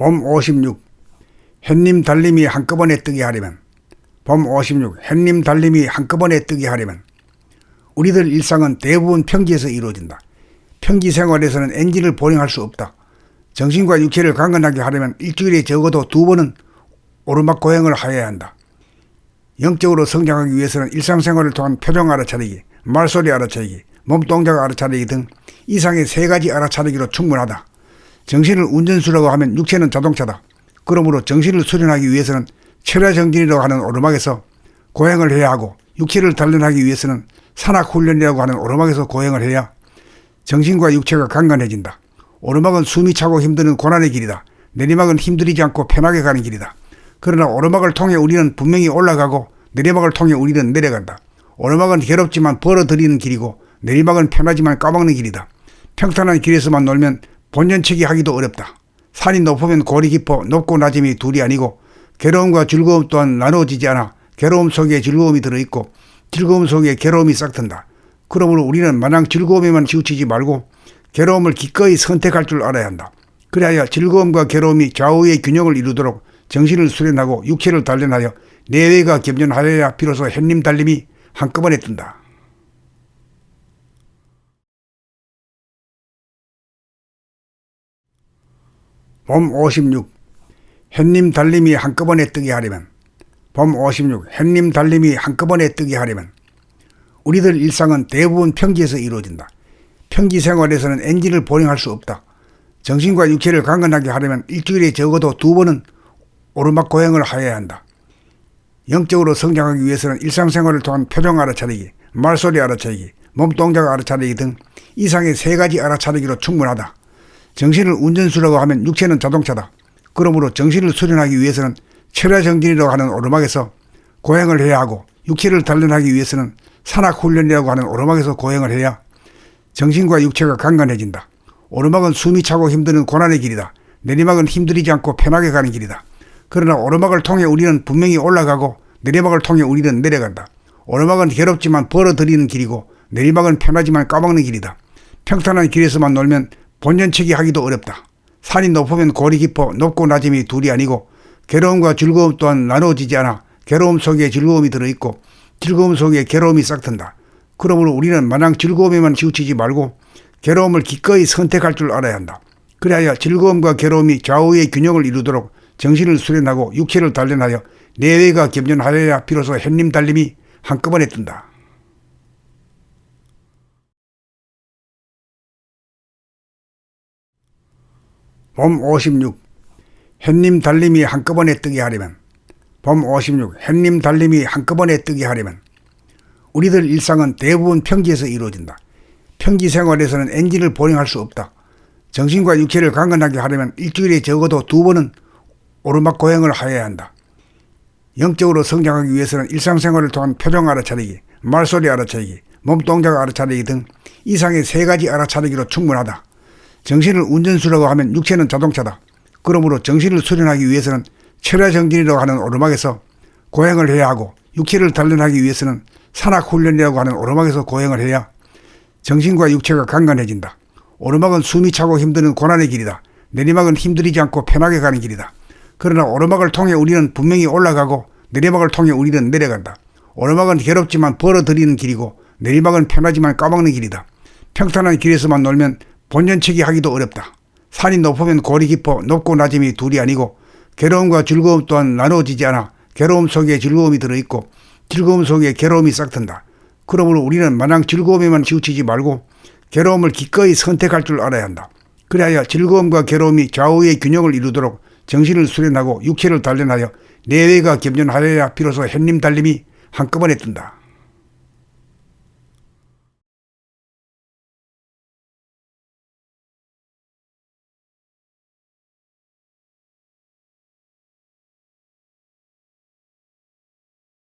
봄 56. 햇님 달림이 한꺼번에 뜨게 하려면 봄 56. 햇님 달림이 한꺼번에 뜨게 하려면 우리들 일상은 대부분 평지에서 이루어진다. 평지 생활에서는 엔진을 보행할 수 없다. 정신과 육체를 강건하게 하려면 일주일에 적어도 두 번은 오르막 고행을 하여야 한다. 영적으로 성장하기 위해서는 일상생활을 통한 표정 알아차리기, 말소리 알아차리기, 몸동작 알아차리기 등 이상의 세 가지 알아차리기로 충분하다. 정신을 운전수라고 하면 육체는 자동차다. 그러므로 정신을 수련하기 위해서는 철야정진이라고 하는 오르막에서 고행을 해야 하고 육체를 단련하기 위해서는 산악훈련이라고 하는 오르막에서 고행을 해야 정신과 육체가 강건해진다. 오르막은 숨이 차고 힘드는 고난의 길이다. 내리막은 힘들이지 않고 편하게 가는 길이다. 그러나 오르막을 통해 우리는 분명히 올라가고 내리막을 통해 우리는 내려간다. 오르막은 괴롭지만 벌어들이는 길이고 내리막은 편하지만 까먹는 길이다. 평탄한 길에서만 놀면 본전치기 하기도 어렵다. 산이 높으면 골이 깊어 높고 낮음이 둘이 아니고 괴로움과 즐거움 또한 나누어지지 않아 괴로움 속에 즐거움이 들어있고 즐거움 속에 괴로움이 싹튼다. 그러므로 우리는 마냥 즐거움에만 치우치지 말고 괴로움을 기꺼이 선택할 줄 알아야 한다. 그래야 즐거움과 괴로움이 좌우의 균형을 이루도록 정신을 수련하고 육체를 단련하여 내외가 겸손하여야 비로소 햇님 달림이 한꺼번에 뜬다. 봄 56. 햇님 달림이 한꺼번에 뜨게 하려면 봄 56. 햇님 달림이 한꺼번에 뜨게 하려면 우리들 일상은 대부분 평지에서 이루어진다. 평지 생활에서는 엔진을 보행할 수 없다. 정신과 육체를 강건하게 하려면 일주일에 적어도 두 번은 오르막 고행을 하여야 한다. 영적으로 성장하기 위해서는 일상생활을 통한 표정 알아차리기, 말소리 알아차리기, 몸동작 알아차리기 등 이상의 세 가지 알아차리기로 충분하다. 정신을 운전수라고 하면 육체는 자동차다. 그러므로 정신을 수련하기 위해서는 철야정진이라고 하는 오르막에서 고행을 해야 하고 육체를 단련하기 위해서는 산악훈련이라고 하는 오르막에서 고행을 해야 정신과 육체가 강건해진다. 오르막은 숨이 차고 힘드는 고난의 길이다. 내리막은 힘들이지 않고 편하게 가는 길이다. 그러나 오르막을 통해 우리는 분명히 올라가고 내리막을 통해 우리는 내려간다. 오르막은 괴롭지만 벌어들이는 길이고 내리막은 편하지만 까먹는 길이다. 평탄한 길에서만 놀면 본전치기 하기도 어렵다. 산이 높으면 골이 깊어 높고 낮음이 둘이 아니고 괴로움과 즐거움 또한 나누어지지 않아 괴로움 속에 즐거움이 들어있고 즐거움 속에 괴로움이 싹튼다. 그러므로 우리는 마냥 즐거움에만 치우치지 말고 괴로움을 기꺼이 선택할 줄 알아야 한다. 그래야 즐거움과 괴로움이 좌우의 균형을 이루도록 정신을 수련하고 육체를 단련하여 내외가 겸손하여야 비로소 햇님 달림이 한꺼번에 뜬다. 봄 56. 햇님 달림이 한꺼번에 뜨게 하려면 봄 56. 햇님 달림이 한꺼번에 뜨게 하려면 우리들 일상은 대부분 평지에서 이루어진다. 평지 생활에서는 엔진을 보행할 수 없다. 정신과 육체를 강건하게 하려면 일주일에 적어도 두 번은 오르막 고행을 하여야 한다. 영적으로 성장하기 위해서는 일상생활을 통한 표정 알아차리기, 말소리 알아차리기, 몸동작 알아차리기 등 이상의 세 가지 알아차리기로 충분하다. 정신을 운전수라고 하면 육체는 자동차다. 그러므로 정신을 수련하기 위해서는 철야정진이라고 하는 오르막에서 고행을 해야 하고 육체를 단련하기 위해서는 산악훈련이라고 하는 오르막에서 고행을 해야 정신과 육체가 강건해진다. 오르막은 숨이 차고 힘드는 고난의 길이다. 내리막은 힘들이지 않고 편하게 가는 길이다. 그러나 오르막을 통해 우리는 분명히 올라가고 내리막을 통해 우리는 내려간다. 오르막은 괴롭지만 벌어들이는 길이고 내리막은 편하지만 까먹는 길이다. 평탄한 길에서만 놀면 본전치기 하기도 어렵다. 산이 높으면 골이 깊어 높고 낮음이 둘이 아니고 괴로움과 즐거움 또한 나누어지지 않아 괴로움 속에 즐거움이 들어있고 즐거움 속에 괴로움이 싹튼다. 그러므로 우리는 마냥 즐거움에만 치우치지 말고 괴로움을 기꺼이 선택할 줄 알아야 한다. 그래야 즐거움과 괴로움이 좌우의 균형을 이루도록 정신을 수련하고 육체를 단련하여 내외가 겸손하여야 비로소 햇님 달림이 한꺼번에 뜬다.